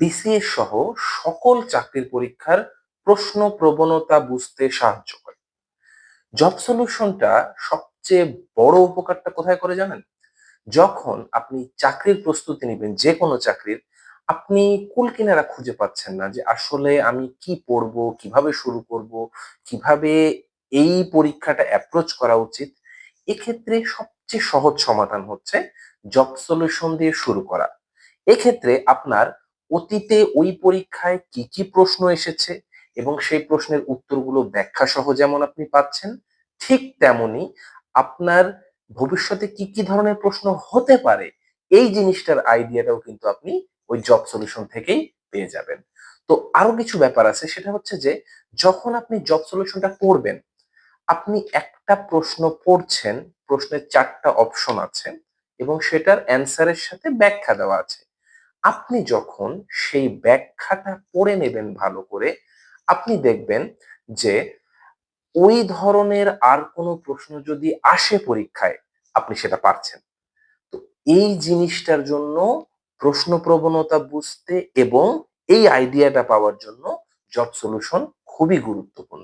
BCS সহ সকল চাকরির পরীক্ষার প্রশ্ন প্রবণতা বুঝতে সাহায্য করে। জব সলিউশনটা সবচেয়ে বড় উপকারটা কোথায় করে জানেন? যখন আপনি চাকরির প্রস্তুতি নেবেন, যে কোনো চাকরির, আপনি কুল কিনারা খুঁজে পাচ্ছেন না যে আসলে আমি কি পড়ব, কীভাবে শুরু করব, কীভাবে এই পরীক্ষাটা অ্যাপ্রোচ করা উচিত, এক্ষেত্রে সবচেয়ে সহজ সমাধান হচ্ছে জব সলিউশন দিয়ে শুরু করা। এক্ষেত্রে আপনার অতীতে ওই পরীক্ষায় কি কি প্রশ্ন এসেছে এবং সেই প্রশ্নের উত্তরগুলো ব্যাখ্যা সহ যেমন আপনি পাচ্ছেন, ঠিক তেমনি আপনার ভবিষ্যতে কি কি ধরনের প্রশ্ন হতে পারে, এই জিনিসটার আইডিয়াটাও কিন্তু আপনি ওই জব সলিউশন থেকেই পেয়ে যাবেন। তো আরও কিছু ব্যাপার আছে, সেটা হচ্ছে যে যখন আপনি জব সলিউশনটা পড়বেন আপনি একটা প্রশ্ন পড়ছেন, প্রশ্নের চারটা অপশন আছে এবং সেটার অ্যান্সারের সাথে ব্যাখ্যা দেওয়া আছে। আপনি যখন সেই ব্যাখ্যাটা পড়ে নেবেন ভালো করে, আপনি দেখবেন যে ওই ধরনের আর কোনো প্রশ্ন যদি আসে পরীক্ষায়, আপনি সেটা পারছেন। তো এই জিনিসটার জন্য প্রশ্ন প্রবণতা বুঝতে এবং এই আইডিয়াটা পাওয়ার জন্য জব সলিউশন খুবই গুরুত্বপূর্ণ।